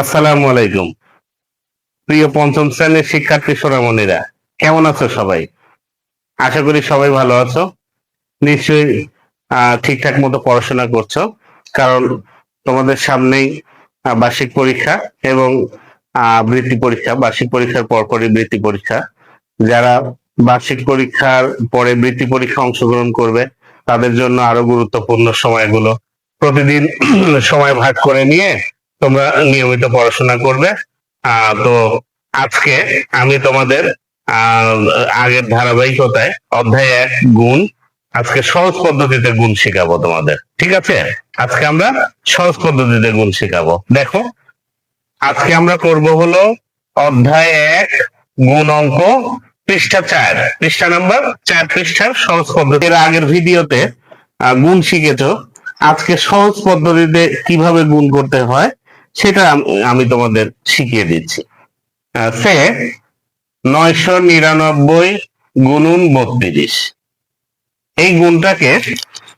আসসালামু আলাইকুম। প্রিয় পঞ্চম শ্রেণির শিক্ষার্থী সোনামণিরা, কেমন আছো সবাই? আশা করি সবাই ভালো আছো। নিশ্চয়ই ঠিকঠাক মতো পড়াশোনা করছ, কারণ তোমাদের সামনেই বার্ষিক পরীক্ষা এবং বৃত্তি পরীক্ষা। বার্ষিক পরীক্ষার পরপরই বৃত্তি পরীক্ষা। যারা বার্ষিক পরীক্ষার পরে বৃত্তি পরীক্ষা অংশগ্রহণ করবে, তাদের জন্য আরও গুরুত্বপূর্ণ সময়গুলো প্রতিদিন, সময় ভাগ করে নিয়ে তোমরা নিয়মিত পড়াশোনা করবে। তো আজকে আমি তোমাদের আগের ধারাবাহিকতায় অধ্যায় এক গুণ, আজকে সহজ পদ্ধতিতে গুণ শেখাবো তোমাদের। ঠিক আছে? আজকে আমরা সহজ পদ্ধতিতে গুণ শেখাবো। দেখো, আজকে আমরা করব হলো অধ্যায় এক গুণ অঙ্ক পৃষ্ঠা চার। পৃষ্ঠা নাম্বার চার পৃষ্ঠার সহজ পদ্ধতি। আগের ভিডিওতে গুণ শিখেছ। আজকে সহজ পদ্ধতিতে কীভাবে গুণ করতে হয় সেটা আম- তোমাদের শিখিয়ে দিচ্ছি। সে নয়শো নিরানব্বই গুণুন বত্রিশ। এই গুণটাকে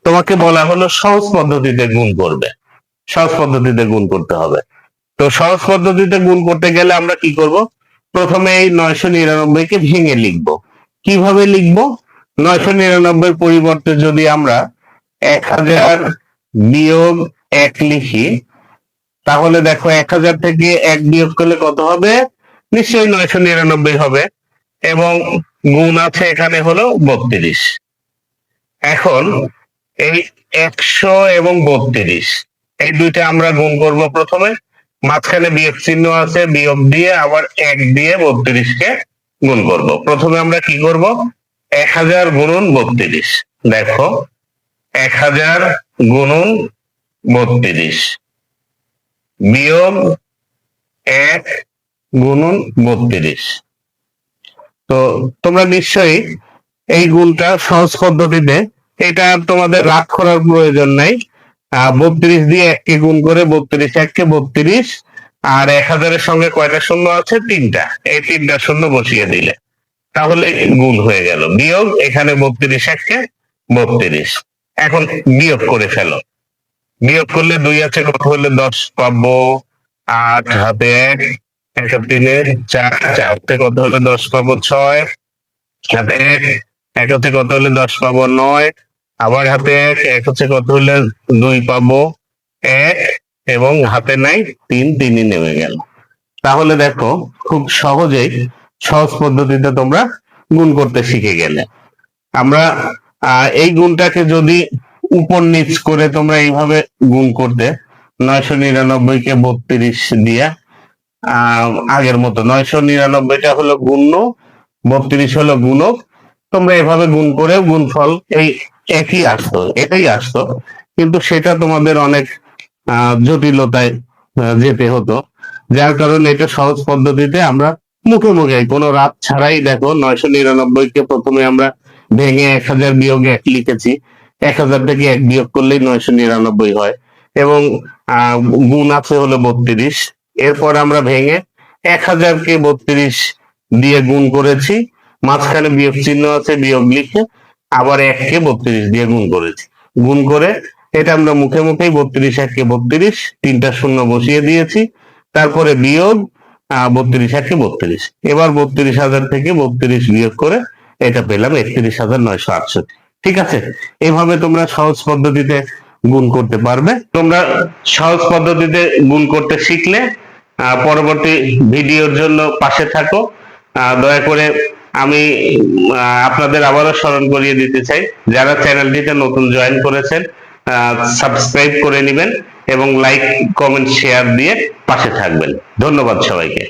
তোমাকে বলা হলো সহজ পদ্ধতিতে গুণ করবে। সহজ পদ্ধতিতে গুণ করতে হবে। তো সহজ পদ্ধতিতে গুণ করতে গেলে আমরা কি করব? প্রথমে এই নয়শো নিরানব্বই কে ভেঙে লিখব। কীভাবে লিখব? নয়শো নিরানব্বই পরিবর্তে যদি আমরা এক হাজার বিয়োগ এক লিখি তাহলে দেখো এক হাজার থেকে এক বিয়োগ করলে কত হবে? নিশ্চয়ই নয়শো নিরানব্বই হবে। এবং গুণ আছে এখানে হলো বত্রিশ। এখন এই একশো এবং বত্রিশ, এই দুইটা আমরা গুণ করব প্রথমে। মাঝখানে বিয়োগ চিহ্ন আছে, বিয়োগ দিয়ে আবার এক দিয়ে বত্রিশ কে গুণ করব। প্রথমে আমরা কি করব? এক হাজার গুণন বত্রিশ। দেখো, এক হাজার গুণন বত্রিশ। বিয়োগ এক গুণন বত্রিশ। তো তোমরা নিশ্চয়ই এই গুণটা সহজ পদ্ধতিতে এটা তোমাদের রাগ করার প্রয়োজন নাই। বত্রিশ দিয়ে এককে গুণ করে বত্রিশ, এককে বত্রিশ, আর এক হাজারের সঙ্গে কয়টা শূন্য আছে? তিনটা। এই তিনটা শূন্য বসিয়ে দিলে। তাহলে গুণ হয়ে গেল। বিয়োগ, এখানে বত্রিশ, এককে বত্রিশ। এখন বিয়োগ করে ফেলো। বিয়োগ করলে দুই আছে কত হলে দশ পাবো। আট হাতে এক এক তিনে, চার চারটে কত হলে? দশ পাবো ছয় হাতে এক এক হচ্ছে কত হলে? দশ পাবো নয়, আবার হাতে এক এক হচ্ছে কত হলে? দুই পাবো এক, এবং হাতে নাই, তিন, তিনই নেমে গেল। তাহলে দেখো, খুব সহজেই, সহজ পদ্ধতিতে তোমরা গুণ করতে শিখে গেলে। আমরা এই গুণটাকে যদি উপর নিচ করে তোমরা এইভাবে গুণ করতে নয়শো নিরানব্বই কে বত্রিশ দিয়া আগের মতো। নয়শো নিরানব্বইটা হলো গুণ্য, বত্রিশ হলো গুণক। তোমরা এভাবে গুণ করেও গুণফল এই একই আসতো, এটাই আসতো। কিন্তু সেটা তোমাদের অনেক জটিলতায় যেতে হতো। যার কারণে এটা সহজ পদ্ধতিতে আমরা মুখে মুখে কোনো রাত ছাড়াই দেখো, নয়শো নিরানব্বই কে প্রথমে আমরা ভেঙে এক হাজার বিয়োগে এক লিখেছি। এক হাজার থেকে এক বিয়োগ করলেই নয়শো নিরানব্বই হয়। এবং গুণ আছে হলো বত্রিশ। এরপর আমরা ভেঙে এক হাজারকে বত্রিশ দিয়ে গুণ করেছি। মাঝখানে বিয়োগ চিহ্ন আছে, বিয়োগ লিখে আবার এককে বত্রিশ দিয়ে গুণ করেছি। গুণ করে এটা আমরা মুখে মুখেই বত্রিশ, এককে বত্রিশ, তিনটা শূন্য বসিয়ে দিয়েছি। তারপরে বিয়োগ বত্রিশ, এককে বত্রিশ। এবার বত্রিশ হাজার থেকে বত্রিশ বিয়োগ করে এটা পেলাম একত্রিশ হাজার নয়শো আটষট্টি। ঠিক আছে? এইভাবে তোমরা সহজ পদ্ধতিতে গুণ করতে পারবে। তোমরা সহজ পদ্ধতিতে গুণ করতে শিখলে পরবর্তী ভিডিওর জন্য পাশে থাকো। দয়া করে আমি আপনাদের আবারও স্মরণ করিয়ে দিতে চাই, যারা চ্যানেলটিতে নতুন জয়েন করেছেন সাবস্ক্রাইব করে নেবেন এবং লাইক, কমেন্ট, শেয়ার দিয়ে পাশে থাকবেন। ধন্যবাদ সবাইকে।